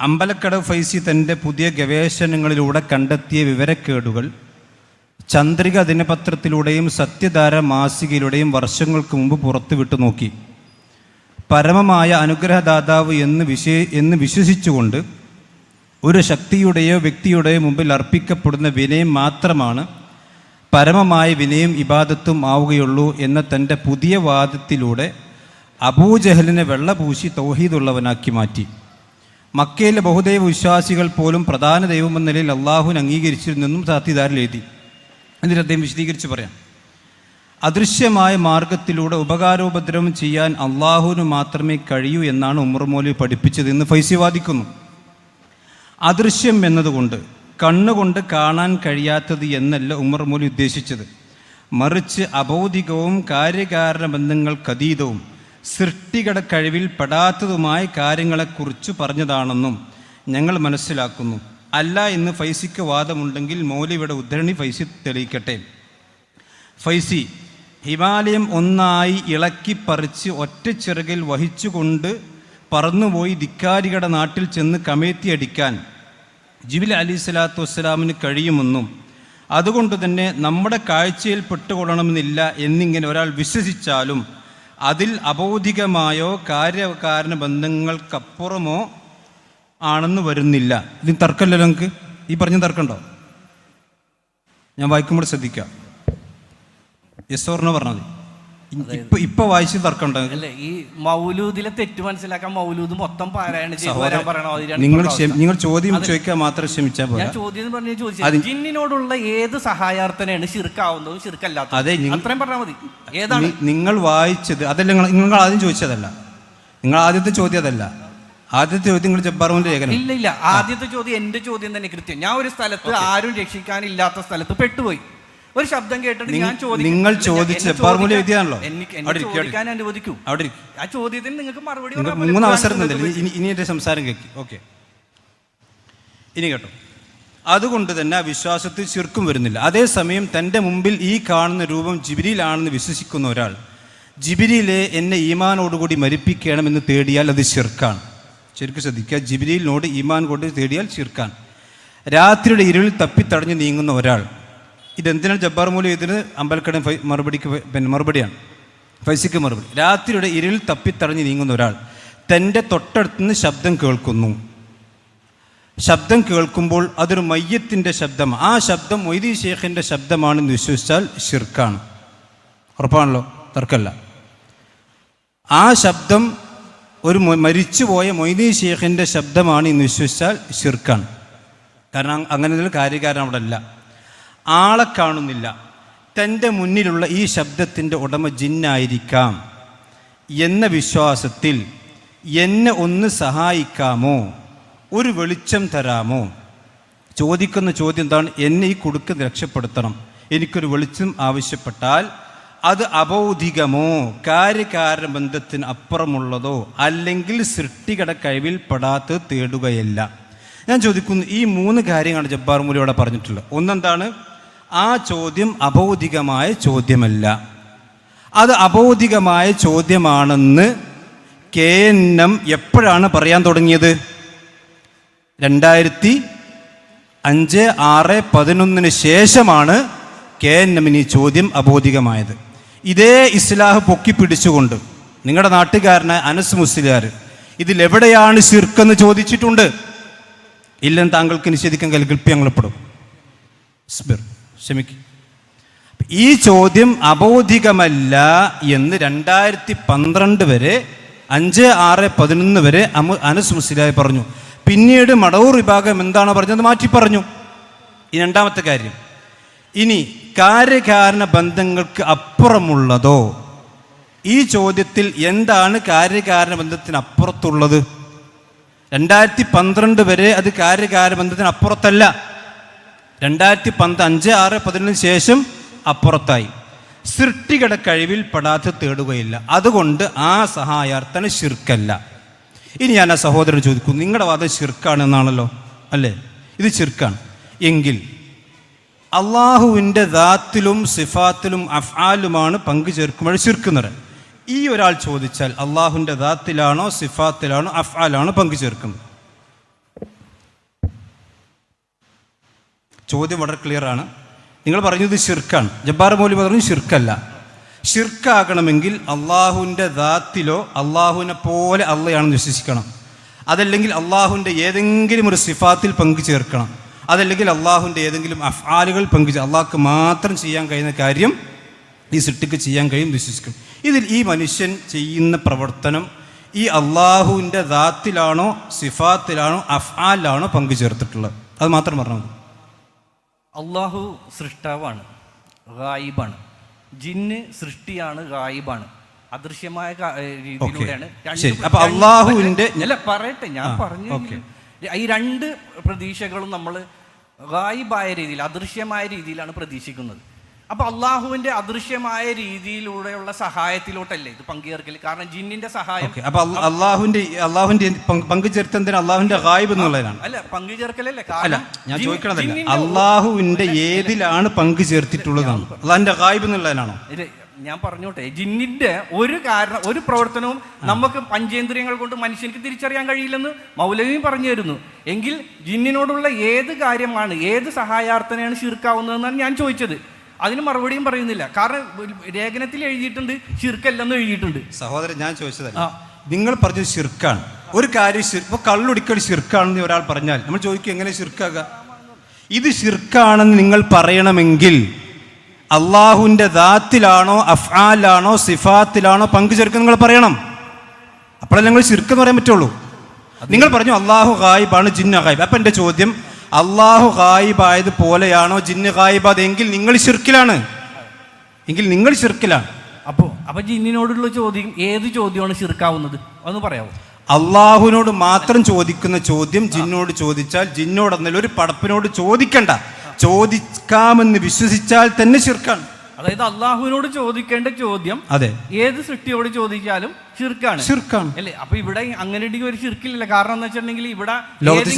അമ്പലക്കട ഫൈസി തന്റെ പുതിയ ഗവേഷണങ്ങളിലൂടെ കണ്ടെത്തിയ വിവരക്കേടുകൾ ചന്ദ്രിക ദിനപത്രത്തിലൂടെയും സത്യധാര മാസികയിലൂടെയും വർഷങ്ങൾക്ക് മുമ്പ് പുറത്തുവിട്ടു നോക്കി. പരമമായ അനുഗ്രഹദാതാവ് എന്ന് വിശേ എന്ന് വിശ്വസിച്ചുകൊണ്ട് ഒരു ശക്തിയുടെയോ വ്യക്തിയുടെയോ മുമ്പിൽ അർപ്പിക്കപ്പെടുന്ന വിനയം മാത്രമാണ് പരമമായ വിനയം ഇബാദത്തും ആവുകയുള്ളൂ എന്ന തന്റെ പുതിയ വാദത്തിലൂടെ അബൂജഹലിനെ വെള്ളപൂശി തൗഹീദുള്ളവനാക്കി മാറ്റി. മക്കയിലെ ബഹുദൈവ വിശ്വാസികൾ പോലും പ്രധാന ദൈവമെന്ന നിലയിൽ അള്ളാഹുവിനെ അംഗീകരിച്ചിരുന്നെന്നും എഴുതി. എന്നിട്ട് അദ്ദേഹം വിശദീകരിച്ച് പറയാം. അദൃശ്യമായ മാർഗത്തിലൂടെ ഉപകാരോപദ്രവം ചെയ്യാൻ അള്ളാഹുവിന് മാത്രമേ കഴിയൂ എന്നാണ് ഉമർ മൗലവി പഠിപ്പിച്ചത് എന്ന് ഫൈസി വാദിക്കുന്നു. അദൃശ്യം എന്നതുകൊണ്ട് കണ്ണുകൊണ്ട് കാണാൻ കഴിയാത്തത് എന്നല്ല ഉമർ മൗലവി ഉദ്ദേശിച്ചത്. മറിച്ച് അബൗദികവും കാര്യകാരണ ബന്ധങ്ങൾക്കതീതവും സൃഷ്ടികട കഴിവിൽ പെടാത്തതുമായ കാര്യങ്ങളെക്കുറിച്ച് പറഞ്ഞതാണെന്നും ഞങ്ങൾ മനസ്സിലാക്കുന്നു. അല്ല എന്ന് ഫൈസിക്ക് വാദമുണ്ടെങ്കിൽ മോലിയുടെ ഉദ്ധരണി ഫൈസി തെളിയിക്കട്ടെ. ഫൈസി ഹിമാലയം ഒന്നായി ഇളക്കിപ്പറിച്ച് ഒറ്റ ചിറകിൽ വഹിച്ചുകൊണ്ട് പറന്നുപോയി ധിക്കാരികളുടെ നാട്ടിൽ ചെന്ന് കമേത്തി അടിക്കാൻ ജിബിൽ അലി സ്വലാത്തു വസ്സലാമിന് കഴിയുമെന്നും അതുകൊണ്ട് തന്നെ നമ്മുടെ കാഴ്ചയിൽ പെട്ടുകൊള്ളണമെന്നില്ല എന്നിങ്ങനെ ഒരാൾ വിശ്വസിച്ചാലും അതിൽ അബൗധികമായോ കാര്യകാരണ ബന്ധങ്ങൾക്കപ്പുറമോ ആണെന്ന് വരുന്നില്ല. ഇതിന് തർക്കമല്ലോ നമുക്ക് ഈ പറഞ്ഞ തർക്കമുണ്ടോ? ഞാൻ വായിക്കുമ്പോൾ ശ്രദ്ധിക്കാം. യെസ് ഓർണോ പറഞ്ഞാൽ മതി. ഇപ്പൊ ഇപ്പൊ വായിച്ച് അല്ലേ ഈ മൗലൂദിലെ തെറ്റ് മനസ്സിലാക്കാൻ മൗലൂദ് മൊത്തം പാരായണം ചെയ്ത് വരാൻ പറയണോ അത് രണ്ട് നിങ്ങൾ നിങ്ങൾ ചോദ്യം ചോദിക്കാൻ മാത്രം ക്ഷമിച്ചാൽ പോരാ. ഞാൻ ചോദ്യം പറഞ്ഞു ചോദിച്ചത് ജിന്നിനോടുള്ള ഏത് സഹായാർത്ഥനയാണ് ശിർക്കാവുന്നതും ശിർക്കല്ലാത്തതും? അതെ, നിങ്ങൾ- അത്രയും പറഞ്ഞാൽ മതി. ഏതാണ്? നി- നിങ്ങൾ വായിച്ചത് അതല്ല നിങ്ങൾ നിങ്ങൾ ആദ്യം ചോദിച്ചതല്ല. നിങ്ങൾ ആദ്യത്തെ ചോദ്യം അതല്ല. ആദ്യത്തെ ചോദ്യം നിങ്ങൾ ജബ്ബാറുവിന്റെ ലേഖനം. ഇല്ല ഇല്ല. ആദ്യത്തെ ചോദ്യം എന്റെ ചോദ്യം തന്നെ കൃത്യം. ഞാൻ ഒരു സ്ഥലത്ത് ആരും രക്ഷിക്കാനില്ലാത്ത സ്ഥലത്ത് പെട്ടുപോയി. ഒരു ശബ്ദം കേട്ടിട്ട് ഞാൻ ചോദിക്കും. നിങ്ങൾ ചോദിച്ച ഫോർമുല എഴുതിയതാണല്ലോ. എനിക്ക് ചോദിക്കാൻ അനുവദിക്കൂ അവിടെ ആ ചോദ്യത്തിന് നിങ്ങൾക്ക് മറുപടി മൂന്ന്. അവസരം ഇനി എന്റെ സംസാരം കേൾക്കി ഓക്കെ. ഇനി കേട്ടോ. അതുകൊണ്ട് തന്നെ ആ വിശ്വാസത്തിൽ ചുരുക്കം വരുന്നില്ല. അതേസമയം തന്റെ മുമ്പിൽ ഈ കാണുന്ന രൂപം ജിബിരിയിലാണെന്ന് വിശ്വസിക്കുന്ന ഒരാൾ ജിബിരിയിലെ എന്നെ ഈമാനോടുകൂടി മരിപ്പിക്കണമെന്ന് തേടിയാൽ അത് ശിർക്കാണ്. ശരിക്കും ശ്രദ്ധിക്കുക. ജിബിരിയിലിനോട് ഈമാൻ കൊണ്ട് തേടിയാൽ ചിർക്കാൻ രാത്രിയുടെ ഇരുളിൽ തപ്പിത്തടഞ്ഞ് നീങ്ങുന്ന ഒരാൾ ഇതെന്തിനാണ് ജബ്ബാർ മൂലം ഇതിന് അമ്പലക്കടം ഫൈ മറുപടിക്ക് പിന്നെ മറുപടിയാണ്. ഫൈസിക്ക് മറുപടി. രാത്രിയുടെ ഇരുളിൽ തപ്പിത്തടഞ്ഞ് നീങ്ങുന്ന ഒരാൾ തന്റെ തൊട്ടടുത്തുനിന്ന് ശബ്ദം കേൾക്കുന്നു. ശബ്ദം കേൾക്കുമ്പോൾ അതൊരു മയ്യത്തിന്റെ ശബ്ദമാണ്. ആ ശബ്ദം മൊയ്തി ഷേഖിന്റെ ശബ്ദമാണെന്ന് വിശ്വസിച്ചാൽ ഷിർക്കാണ് ഉറപ്പാണല്ലോ? തർക്കല്ല ആ ശബ്ദം ഒരു മരിച്ചുപോയ മൊയ്തി ഷേഖിന്റെ ശബ്ദമാണ് എന്ന് വിശ്വസിച്ചാൽ ഷിർക്കാണ് കാരണം അങ്ങനെ ഒരു അവിടെ അല്ല. ആളെ കാണുന്നില്ല. തന്റെ മുന്നിലുള്ള ഈ ശബ്ദത്തിന്റെ ഉടമ ജിന്നായിരിക്കാം. എന്ന വിശ്വാസത്തിൽ എന്നെ ഒന്ന് സഹായിക്കാമോ? ഒരു വെളിച്ചം തരാമോ? ചോദിക്കുന്ന ചോദ്യം എന്താണ്? എന്നെ ഈ കുടുക്ക് രക്ഷപ്പെടുത്തണം. എനിക്കൊരു വെളിച്ചം ആവശ്യപ്പെട്ടാൽ അത് അബൗദികമോ കാര്യകാരണ ബന്ധത്തിന് അപ്പുറമുള്ളതോ? അല്ലെങ്കിൽ സൃഷ്ടികട കഴിവിൽ പെടാത്തത് തേടുകയല്ല. ഞാൻ ചോദിക്കുന്നു ഈ മൂന്ന് കാര്യങ്ങളാണ് ജബ്ബാർ മൂലി ഇവിടെ പറഞ്ഞിട്ടുള്ളത്. ഒന്നെന്താണ്? ആ ചോദ്യം അബൗദികമായ ചോദ്യമല്ല. അത് അബൗദികമായ ചോദ്യമാണെന്ന് കെ എൻ എം എപ്പോഴാണ് പറയാൻ തുടങ്ങിയത്? രണ്ടായിരത്തി അഞ്ച് ആറ് പതിനൊന്നിന് ശേഷമാണ് കെ എൻ എമ്മിന് ഈ ചോദ്യം അബോധികമായത് ഇതേ ഇസ്ലാഹ് പൊക്കി പിടിച്ചുകൊണ്ട് നിങ്ങളുടെ നാട്ടുകാരനായ അനസ് മുസ്ലിയാർ ഇതിലെവിടെയാണ് ശിർക്കെന്ന് ചോദിച്ചിട്ടുണ്ട്? ഇല്ലെന്ന് താങ്കൾക്ക് നിഷേധിക്കാൻ കൽപ്പിൽ ഞങ്ങളപ്പെടും. സ്ബിർ ക്ഷമിക്കും. ഈ ചോദ്യം അബോധികമല്ല എന്ന് രണ്ടായിരത്തി പന്ത്രണ്ട് വരെ അഞ്ച് ആറ് പതിനൊന്ന് വരെ അമു അനസ് മുസ്ലിയായി പറഞ്ഞു. പിന്നീട് മടവൂർ വിഭാഗം എന്താണ് പറഞ്ഞത്? മാറ്റി പറഞ്ഞു. ഈ രണ്ടാമത്തെ കാര്യം. ഇനി കാര്യകാരണ ബന്ധങ്ങൾക്ക് അപ്പുറമുള്ളതോ? ഈ ചോദ്യത്തിൽ എന്താണ് കാര്യകാരണ ബന്ധത്തിന് അപ്പുറത്തുള്ളത് രണ്ടായിരത്തി പന്ത്രണ്ട് വരെ അത് കാര്യകാരണ ബന്ധത്തിന് അപ്പുറത്തല്ല രണ്ടായിരത്തി പന്ത് അഞ്ച് ആറ് പതിനൊന്നിന് ശേഷം അപ്പുറത്തായി. സൃഷ്ടികളുടെ കഴിവിൽ പെടാതെ തേടുകയില്ല. അതുകൊണ്ട് ആ സഹായാർത്ഥന ശിർക്കല്ല. ഇനി ഞാൻ ആ സഹോദരൻ ചോദിക്കും നിങ്ങളുടെ വാദം ശിർക്കാണെന്നാണല്ലോ? അല്ലേ? ഇത് ശിർക്കാണ്. എങ്കിൽ അള്ളാഹുവിന്റെ ദാത്തിലും സിഫാത്തിലും അഫ്ആലുമാണ് പങ്കു ചേർക്കുമ്പോൾ ശിർക്കുന്നത്. ഈ ഒരാൾ ചോദിച്ചാൽ അള്ളാഹുവിന്റെ ദാത്തിലാണോ സിഫാത്തിലാണോ അഫ്ആലാണോ പങ്കു ചേർക്കുന്നത്? ചോദ്യം വളരെ ക്ലിയർ ആണ്. നിങ്ങൾ പറഞ്ഞത് ഷിർക്കാണ് ജബ്ബാർ മൗലി പറഞ്ഞു ഷിർക്കല്ല ഷിർക്കാകണമെങ്കിൽ അള്ളാഹുവിന്റെ ദാത്തിലോ അള്ളാഹുവിനെ പോലെ അള്ളയാണെന്ന് വിശ്വസിക്കണം. അതല്ലെങ്കിൽ അള്ളാഹുവിന്റെ ഏതെങ്കിലും ഒരു സിഫാത്തിൽ പങ്കു ചേർക്കണം അതല്ലെങ്കിൽ അള്ളാഹുവിന്റെ ഏതെങ്കിലും അഫ്ആലുകൾ പങ്കു അള്ളാഹ്ക്ക് മാത്രം ചെയ്യാൻ കഴിയുന്ന കാര്യം ഈ സിട്ടിക്ക് ചെയ്യാൻ കഴിയും വിശ്വസിക്കും ഇതിൽ ഈ മനുഷ്യൻ ചെയ്യുന്ന പ്രവർത്തനം ഈ അള്ളാഹുവിന്റെ ദാത്തിലാണോ സിഫാത്തിലാണോ അഫ്ആലിലാണോ പങ്കു ചേർത്തിട്ടുള്ളത് അത് മാത്രം പറഞ്ഞാൽ അള്ളാഹു സൃഷ്ടാവാണ് ഗായിബാണ് ജിന്ന് സൃഷ്ടിയാണ് ഗായിബാണ് അദൃശ്യമായ രീതിയിലൂടെയാണ്. അപ്പൊ അള്ളാഹുവിന്റെ- അല്ല പറയട്ടെ ഞാൻ പറഞ്ഞു. ഈ രണ്ട് പ്രതീക്ഷകളും നമ്മൾ ഗായിബായ രീതിയിൽ അദൃശ്യമായ രീതിയിലാണ് പ്രതീക്ഷിക്കുന്നത് അപ്പൊ അള്ളാഹുവിന്റെ അദൃശ്യമായ രീതിയിലൂടെയുള്ള സഹായത്തിലോട്ടല്ലേ ഇത് പങ്കുചേർക്കൽ കാരണം ജിന്നിന്റെ സഹായം. അപ്പൊ അള്ളാഹുന്റെ അള്ളാഹുവിന്റെ അള്ളാഹുവിന്റെ പങ്ക് പങ്കു ചേർത്തതിന് അള്ളാഹുവിന്റെ ഗായിബ് എന്നുള്ളതാണ് അല്ല പങ്കുചേർക്കലല്ലേ അല്ല കാരണം ഞാൻ ചോദിക്കണതല്ല അള്ളാഹുവിന്റെ ഏതിലാണ് പങ്കു ചേർത്തിട്ടുള്ളതാണ് അള്ളാഹിന്റെ ഗായിബ് എന്നുള്ളതിനാണോ? ഞാൻ പറഞ്ഞോട്ടെ ജിന്നിന്റെ ഒരു കാരണം ഒരു പ്രവർത്തനവും നമുക്ക് പഞ്ചേന്ദ്രിയങ്ങൾ കൊണ്ട് മനുഷ്യർക്ക് തിരിച്ചറിയാൻ കഴിയില്ലെന്ന് മൗലവിയും പറഞ്ഞു തരുന്നു. എങ്കിൽ ജിന്നിനോടുള്ള ഏത് കാര്യമാണ് ഏത് സഹായാർത്ഥനയാണ് ഷിർക്കാവുന്നതെന്നാണ് ഞാൻ ചോദിച്ചത്. അതിന് മറുപടിയും പറയുന്നില്ല. കാരണം ലേഖനത്തിൽ എഴുതിയിട്ടുണ്ട് ഷിർക്കല്ലെന്ന് എഴുതിയിട്ടുണ്ട്. സഹോദരൻ ഞാൻ ചോദിച്ചതല്ല? നിങ്ങൾ പറഞ്ഞത് ഷിർക്കാണ് ഒരു കാര്യം ഇപ്പൊ കള്ളുടിക്കൽ ഷിർക്കാണെന്ന് ഒരാൾ പറഞ്ഞാൽ നമ്മൾ ചോദിക്കും എങ്ങനെ ഷിർക്കാക ഇത് ഷിർക്കാണെന്ന് നിങ്ങൾ പറയണമെങ്കിൽ അള്ളാഹുവിന്റെ ദാത്തിലാണോ അഫ്ആലാണോ സിഫാത്തിലാണോ പങ്കു ചേർക്കുന്നത് നിങ്ങൾ പറയണം. അപ്പോഴല്ലേ നിങ്ങൾ ഷിർക്ക് എന്ന് പറയാൻ പറ്റുള്ളൂ. നിങ്ങൾ പറഞ്ഞു അള്ളാഹു ഹായിബാണ് ജിന്ന ഹായിബ് അപ്പം എന്റെ ചോദ്യം അള്ളാഹു ഗായിബായത് പോലെയാണോ ജിന്ന് ഗായിബ് അതെങ്കിൽ നിങ്ങൾ ശിർക്കിലാണ്. എങ്കിൽ നിങ്ങൾ ശിർക്കിലാണ്. അപ്പോൾ അപ്പൊ ജിന്നിനോടുള്ള ചോദ്യം ഏത് ചോദ്യമാണ് ശിർക്കാവുന്നത്? അതൊന്ന് പറയാമോ അള്ളാഹുവിനോട് മാത്രം ചോദിക്കുന്ന ചോദ്യം ജിന്നോട് ചോദിച്ചാൽ ജിന്നോട് എന്നല്ല ഒരു പടപ്പിനോട് ചോദിക്കണ്ട. ചോദിക്കാമെന്ന് വിശ്വസിച്ചാൽ തന്നെ ഷിർക്കാണ് അതായത് അള്ളാഹുവിനോട് ചോദിക്കേണ്ട ചോദ്യം അതെ. ഏത് സൃഷ്ടിയോട് ചോദിച്ചാലും ഷിർക്കാണ് ഷിർക്കാണ് അല്ലേ? അപ്പൊ ഇവിടെ അങ്ങനെ ഒരു ഷിർക്കില്ല കാരണം എന്ന് വെച്ചിട്ടുണ്ടെങ്കിൽ ഇവിടെ ലോകത്ത്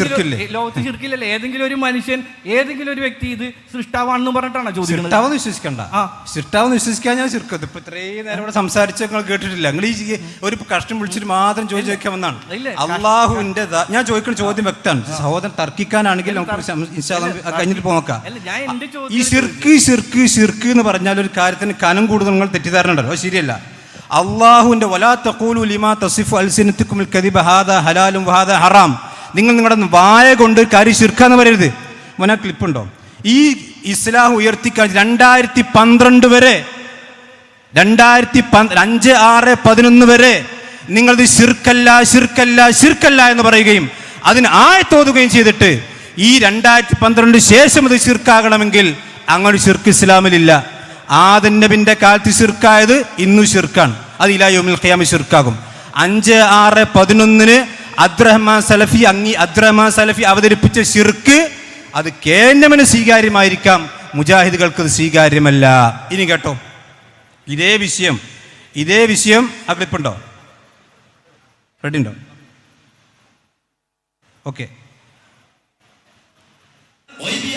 ഷിർക്കില്ലല്ലേ ഏതെങ്കിലും ഒരു മനുഷ്യൻ ഏതെങ്കിലും ഒരു വ്യക്തി ഇത് സൃഷ്ടാവാണെന്ന് പറഞ്ഞിട്ടാണ് ചോദിക്കുന്നത്? സിർട്ടാവെന്ന് വിശ്വസിക്കണ്ട. ആ. സിർട്ടാവെന്ന് വിശ്വസിക്കാൻ ഞാൻ ചിർക്കും ഇപ്പൊ ഇത്രയും നേരം ഇവിടെ സംസാരിച്ച നിങ്ങൾ കേട്ടിട്ടില്ല. നിങ്ങൾ ഈ ഒരു കഷ്ടം വിളിച്ചിട്ട് മാത്രം ചോദിച്ചു വെക്കാൻ വന്നാണ് അള്ളാഹുവിന്റെ ഞാൻ ചോദിക്കുന്ന ചോദ്യം വ്യക്തമാണ്. സഹോദരൻ തർക്കിക്കാനാണെങ്കിൽ നമുക്ക് കഴിഞ്ഞിട്ട് പോ നോക്കാം. ഞാൻ എന്റെ ഈ ഷിർക്ക് ഷിർക്ക് ഷിർക്ക് എന്ന് പറഞ്ഞാൽ ഒരു കാര്യത്തിന് കനം കൂടുതൽ നിങ്ങൾ തെറ്റിദ്ധാരണ ഉണ്ടല്ലോ ശരിയല്ല. അള്ളാഹുവിന്റെ വലാ തഖൂലു ലിമാ തസിഫ് അൽസിനത്തിക്കുമിൽ കദിബ ഹാദ ഹലാലും വഹാദ ഹറാം. നിങ്ങൾ നിങ്ങളുടെ വായ കൊണ്ട് കാര്യം ശിർക്കാന്ന് പറയരുത്. മോനെ ക്ലിപ്പുണ്ടോ? ഈ ഇസ്ലാം ഉയർത്തിക്കാൻ രണ്ടായിരത്തി പന്ത്രണ്ട് വരെ രണ്ടായിരത്തി അഞ്ച് ആറ് പതിനൊന്ന് വരെ നിങ്ങളത് ശിർക്കല്ല ശിർക്കല്ല ശിർക്കല്ല എന്ന് പറയുകയും അതിന് ആയത്തോതുകയും ചെയ്തിട്ട് ഈ രണ്ടായിരത്തി പന്ത്രണ്ട് ശേഷം അത് ശിർക്കാകണമെങ്കിൽ അങ്ങനെ ശിർക്ക് ഇസ്ലാമിലില്ല. ആദൻ നബിന്റെ കാലത്ത് ശിർക്കായത് ഇന്നു ശിർക്കാണ്. അത് ഇലായോമിൽ ഖിയാമി ശിർക്കാകും. അഞ്ച് ആറ് പതിനൊന്നിന് അദ്രഹ്മാൻ സലഫി അങ്ങി അദ്രഹ്മാൻ സലഫി അവതരിപ്പിച്ച ശിർക്ക് അത് കേന്നമന് സ്വീകാര്യമായിരിക്കാം. മുജാഹിദുകൾക്ക് സ്വീകാര്യമല്ല. ഇനി കേട്ടോ. ഇതേ വിഷയം. ഇതേ വിഷയം ആ ക്ലിപ്പുണ്ടോ റെഡി ഉണ്ടോ? ഓക്കെ.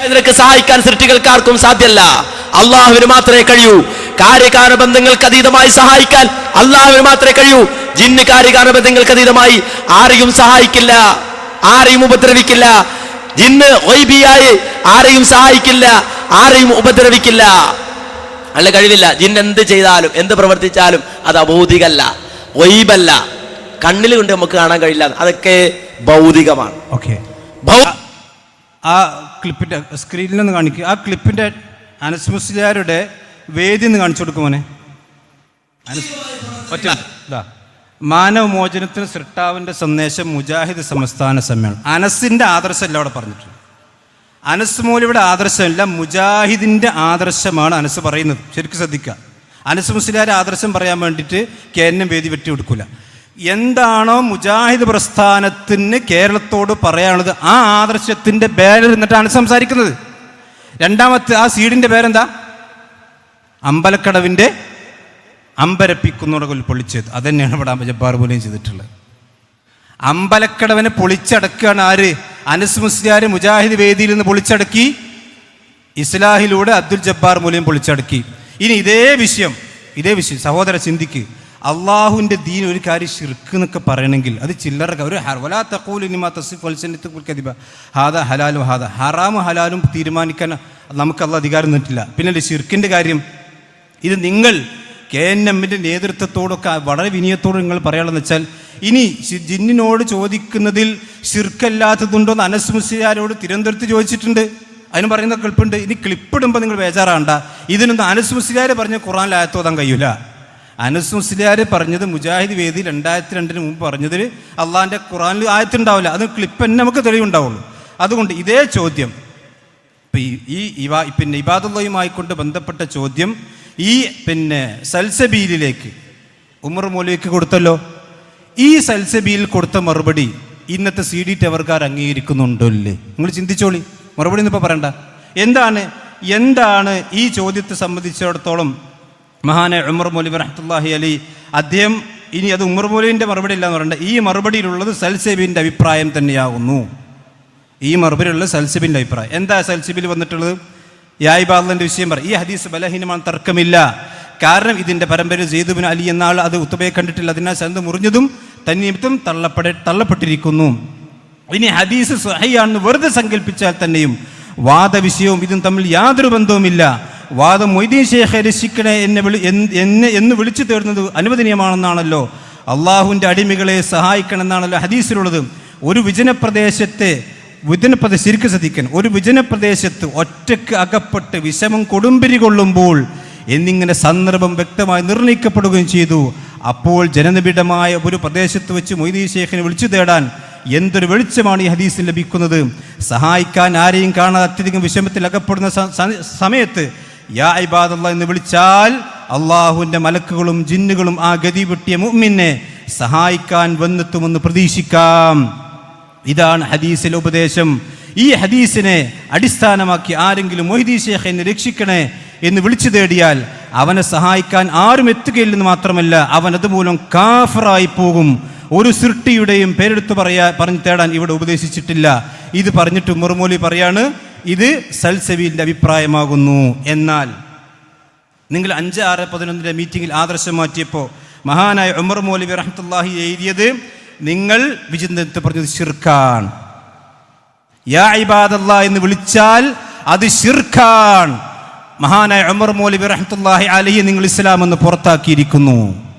ഇതിനൊക്കെ സഹായിക്കാൻ സൃഷ്ടികൾക്കാർക്കും സാധ്യല്ല. അള്ളാഹുവിന് മാത്രമേ കഴിയൂ. കാര്യകാരണ ബന്ധങ്ങൾക്ക് അതീതമായി സഹായിക്കാൻ അള്ളാഹുവിന് മാത്രമേ കഴിയൂ. ജിന്ന് കാര്യകാരണ ബന്ധങ്ങൾക്ക് അതീതമായി ആരെയും സഹായിക്കില്ല. ആരെയും ഉപദ്രവിക്കില്ല. ജിന്ന് ഒയ്ബിയായി ആരെയും സഹായിക്കില്ല. ആരെയും ഉപദ്രവിക്കില്ല. അല്ല കഴിവില്ല. ജിന്ന് എന്ത് ചെയ്താലും എന്ത് പ്രവർത്തിച്ചാലും അത് അഭൗതികല്ല ഒയ്ബല്ല കണ്ണിൽ കൊണ്ട് നമുക്ക് കാണാൻ കഴിയില്ല. അതൊക്കെ ഭൗതികമാണ്. ഓക്കെ ആ ക്ലിപ്പിന്റെ സ്ക്രീനിൽ നിന്ന് കാണിക്കുക ആ ക്ലിപ്പിന്റെ അനസ് മുസ്ലിയാരുടെ വേദി എന്ന് കാണിച്ചു കൊടുക്കുമോനെ മാനവമോചനത്തിന് സൃഷ്ടാവിന്റെ സന്ദേശം മുജാഹിദ് സംസ്ഥാന സമ്മേളനം. അനസിന്റെ ആദർശമല്ല അവിടെ പറഞ്ഞിട്ടുണ്ട് അനസ് മൂലിയുടെ ആദർശമല്ല മുജാഹിദിന്റെ ആദർശമാണ് അനസ് പറയുന്നത്. ശരിക്കും ശ്രദ്ധിക്കുക അനസ് മുസ്ലിയാരുടെ ആദർശം പറയാൻ വേണ്ടിയിട്ട് കെ എൻ എം വേദി വെട്ടി കൊടുക്കില്ല എന്താണോ മുജാഹിദ് പ്രസ്ഥാനത്തിന് കേരളത്തോട് പറയാനുള്ളത് ആ ആദർശത്തിന്റെ പേര് എന്നിട്ടാണ് സംസാരിക്കുന്നത്. രണ്ടാമത്തെ ആ സീഡിന്റെ പേരെന്താ? അമ്പലക്കടവിന്റെ അമ്പരപ്പിക്കുന്നോടെ പൊളിച്ചത്. അതന്നെയാണ് ഇവിടെ ജബ്ബാർ പോലെയും ചെയ്തിട്ടുള്ളത്. അമ്പലക്കടവിനെ പൊളിച്ചടക്കുകയാണ് ആര്? അനസ് മുസ്ലിയാർ മുജാഹിദ് വേദിയിൽ നിന്ന് പൊളിച്ചടക്കി ഇസ്ലാഹിലൂടെ അബ്ദുൽ ജബ്ബാർ മൂലം പൊളിച്ചടക്കി. ഇനി ഇതേ വിഷയം ഇതേ വിഷയം സഹോദര ചിന്തിക്ക്. അള്ളാഹുവിന്റെ ദീൻ ഒരു കാര്യം ഷിർക്ക് എന്നൊക്കെ പറയണമെങ്കിൽ അത് ചില്ലറ ഒരു തഖൂലു ലിമാ തസിഫു അൽസിനത്തുകുൽ കദിബ. ഹാദ ഹലാലും ഹാദ ഹറാമും ഹലാലും തീരുമാനിക്കാൻ നമുക്ക് അള്ള അധികാരം നിന്നിട്ടില്ല പിന്നെ ഷിർക്കിന്റെ കാര്യം. ഇത് നിങ്ങൾ കെ എൻ എമ്മിന്റെ നേതൃത്വത്തോടൊക്കെ വളരെ വിനയത്തോട് നിങ്ങൾ പറയാനുള്ളതെന്ന് വെച്ചാൽ ഇനി ജിന്നിനോട് ചോദിക്കുന്നതിൽ ശിർക്കല്ലാത്തതുണ്ടോ എന്ന് അനസ് മുസ്ലിയാരോട് തിരുവനന്തപുരത്ത് ചോദിച്ചിട്ടുണ്ട്. അതിന് പറയുന്ന ക്ലിപ്പുണ്ട് ഇനി ക്ലിപ്പിടുമ്പോൾ നിങ്ങൾ ബേജാറാണ്ട ഇതിനൊന്നും അനസ് പറഞ്ഞ ഖുറാനിൽ ആയത്തോതാൻ കഴിയൂല. അനസ് മുസ്ലിയാർ പറഞ്ഞത് മുജാഹിദ് വേദി രണ്ടായിരത്തി രണ്ടിന് മുമ്പ് പറഞ്ഞതിൽ അള്ളാഹിന്റെ ഖുറാനിൽ ആയത്തുണ്ടാവില്ല. അത് ക്ലിപ്പ് തന്നെ നമുക്ക് തെളിവുണ്ടാവുള്ളൂ. അതുകൊണ്ട് ഇതേ ചോദ്യം. ഈ ഇവാ പിന്നെ ഇബാദുള്ളയുമായി കൊണ്ട് ബന്ധപ്പെട്ട ചോദ്യം ഈ പിന്നെ സൽസബീലിലേക്ക് ഉമർ മൗലവിക്ക് കൊടുത്തല്ലോ. ഈ സൽസബീൽ കൊടുത്ത മറുപടി ഇന്നത്തെ സി ഡി ടവർക്കാർ അംഗീകരിക്കുന്നുണ്ടോ ഇല്ലേ നിങ്ങൾ ചിന്തിച്ചോളി. മറുപടി ഒന്നും ഇപ്പോൾ പറയണ്ട. എന്താണ് എന്താണ് ഈ ചോദ്യത്തെ സംബന്ധിച്ചിടത്തോളം മഹാനെ ഉമർ മൊലി റഹ്മത്തുള്ളാഹി അലി അദ്ദേഹം ഇനി അത് ഉമർ മൊലിന്റെ മറുപടി ഇല്ല എന്ന് പറയണ്ട. ഈ മറുപടിയിലുള്ളത് സൽസബിന്റെ അഭിപ്രായം തന്നെയാകുന്നു ഈ മറുപടിയുള്ള സൽസബിന്റെ അഭിപ്രായം. എന്താ സൽസബിൽ വന്നിട്ടുള്ളത്? യായിബാദിന്റെ വിഷയം പറ. ഈ ഹദീസ് ബലഹീനമാണ് തർക്കമില്ല. കാരണം ഇതിന്റെ പരമ്പര ജെയ്തുബിൻ അലി എന്ന ആൾ അത് ഉത്തബയെ കണ്ടിട്ടില്ല. അതിനാൽ സന്ത് മുറിഞ്ഞതും തന്നിമിത്തം തള്ളപ്പെട തള്ളപ്പെട്ടിരിക്കുന്നു. ഇനി ഹദീസ് സഹിയാണെന്ന് വെറുതെ സങ്കല്പിച്ചാൽ തന്നെയും വാദവിഷയവും ഇതും തമ്മിൽ യാതൊരു ബന്ധവുമില്ല. വാദം മൊയ്തീൻ ഷേഖെ രക്ഷിക്കണേ എന്നെ വിളി എന്നെ എന്ന് വിളിച്ചു തേടുന്നത് അനുവദനീയമാണെന്നാണല്ലോ. അള്ളാഹുവിന്റെ അടിമകളെ സഹായിക്കണമെന്നാണല്ലോ ഹദീസിലുള്ളത്. ഒരു വിജനപ്രദേശത്തെ വിജനപ്രദേശം ശരിക്കും ശ്രദ്ധിക്കാൻ. ഒരു വിജനപ്രദേശത്ത് ഒറ്റയ്ക്ക് അകപ്പെട്ട് വിഷമം കൊടുമ്പിരി കൊള്ളുമ്പോൾ എന്നിങ്ങനെ സന്ദർഭം വ്യക്തമായി നിർണയിക്കപ്പെടുകയും ചെയ്തു. അപ്പോൾ ജനനിബിഡമായ ഒരു പ്രദേശത്ത് വെച്ച് മൊയ്തീ ഷേഖിനെ വിളിച്ചു തേടാൻ എന്തൊരു വെളിച്ചമാണ് ഈ ഹദീസിൽ ലഭിക്കുന്നത്? സഹായിക്കാൻ ആരെയും കാണാതെ അത്യധികം വിഷമത്തിൽ അകപ്പെടുന്ന സമയത്ത് യാ ഇബാദല്ല എന്ന് വിളിച്ചാൽ അള്ളാഹുവിന്റെ മലക്കുകളും ജിന്നുകളും ആ ഗതി വെട്ടിയ മുമ്മിനെ സഹായിക്കാൻ വന്നെത്തുമെന്ന് പ്രതീക്ഷിക്കാം. ഇതാണ് ഹദീസിലെ ഉപദേശം. ഈ ഹദീസിനെ അടിസ്ഥാനമാക്കി ആരെങ്കിലും മൊഹിദി ഷേഖ് എന്നെ രക്ഷിക്കണേ എന്ന് വിളിച്ചു തേടിയാൽ അവനെ സഹായിക്കാൻ ആരും എത്തുകയില്ലെന്ന് മാത്രമല്ല അവൻ അതുമൂലം കാഫറായി പോകും. ഒരു സൃഷ്ടിയുടെയും പേരെടുത്ത് പറയാ പറഞ്ഞു തേടാൻ ഇവിടെ ഉപദേശിച്ചിട്ടില്ല. ഇത് പറഞ്ഞിട്ട് മുറുമോലി പറയാണ് ഇത് സൽസബീലിന്റെ അഭിപ്രായമാകുന്നു. എന്നാൽ നിങ്ങൾ അഞ്ച് ആറ് പതിനൊന്നിന്റെ മീറ്റിങ്ങിൽ ആദർശം മാറ്റിയപ്പോൾ മഹാനായ ഉമർ മൗലവി റഹ്മത്തുള്ളാഹി എഴുതിയത് നിങ്ങൾ വിചിന്തനത്തെ പറഞ്ഞത് ഷിർഖാൻ യാ ഇബാദല്ലാ എന്ന് വിളിച്ചാൽ അത് ഷിർഖാൻ മഹാനായ ഉമർ മൗലവി റഹ്മത്തുള്ളാഹി അലഹി നിങ്ങൾ ഇസ്ലാം എന്ന് പുറത്താക്കിയിരിക്കുന്നു.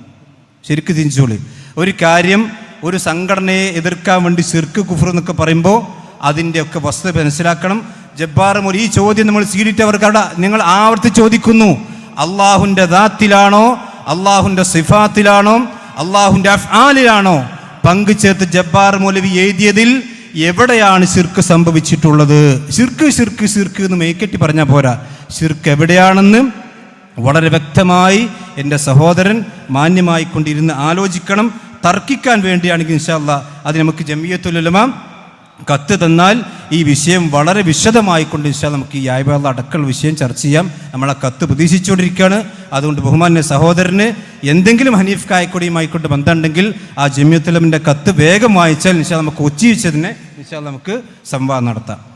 ശരിക്കും തിരിച്ചോളി. ഒരു കാര്യം ഒരു സംഘടനയെ എതിർക്കാൻ വേണ്ടി ശിർക്ക് കുഫർ എന്നൊക്കെ പറയുമ്പോൾ അതിന്റെ ഒക്കെ വസ്തുത മനസ്സിലാക്കണം. ജബ്ബാർ മൊഴി ഈ ചോദ്യം നമ്മൾ സീഡിറ്റവർക്കവിടെ നിങ്ങൾ ആവർത്തി ചോദിക്കുന്നു. അള്ളാഹുന്റെ ദാത്തിലാണോ? അള്ളാഹുന്റെ സിഫാത്തിലാണോ? അള്ളാഹുന്റെ അഫ്ആലിലാണോ? പങ്കു ചേർത്ത് ജബ്ബാർ മൗലവി എഴുതിയതിൽ എവിടെയാണ് ശിർക്ക് സംഭവിച്ചിട്ടുള്ളത്? ശിർക്ക് ശിർക്ക് ശിർക്ക് എന്ന് മേക്കെട്ടി പറഞ്ഞാൽ പോരാ. ശിർക്ക് എവിടെയാണെന്ന് വളരെ വ്യക്തമായി എന്റെ സഹോദരൻ മാന്യമായിക്കൊണ്ടിരുന്ന് ആലോചിക്കണം. തർക്കിക്കാൻ വേണ്ടിയാണെങ്കിൽ ഇൻഷാല്ല അത് നമുക്ക് ജമിയത്തുലമ കത്ത് തന്നാൽ ഈ വിഷയം വളരെ വിശദമായി കൊണ്ട് ഇൻഷാ നമുക്ക് ഈ ആയുർവേദ അടക്കൽ വിഷയം ചർച്ച ചെയ്യാം. നമ്മളെ കത്ത് പ്രതീക്ഷിച്ചുകൊണ്ടിരിക്കുകയാണ്. അതുകൊണ്ട് ബഹുമാന്യ സഹോദരന് എന്തെങ്കിലും ഹനീഫ് കായക്കൊടിയുമായിക്കൊണ്ട് ബന്ധമുണ്ടെങ്കിൽ ആ ജമ്യത്തുലമിന്റെ കത്ത് വേഗം വായിച്ചാൽ ഇൻഷാ നമുക്ക് കൊച്ചി നിശാൽ നമുക്ക് സംവാദം നടത്താം.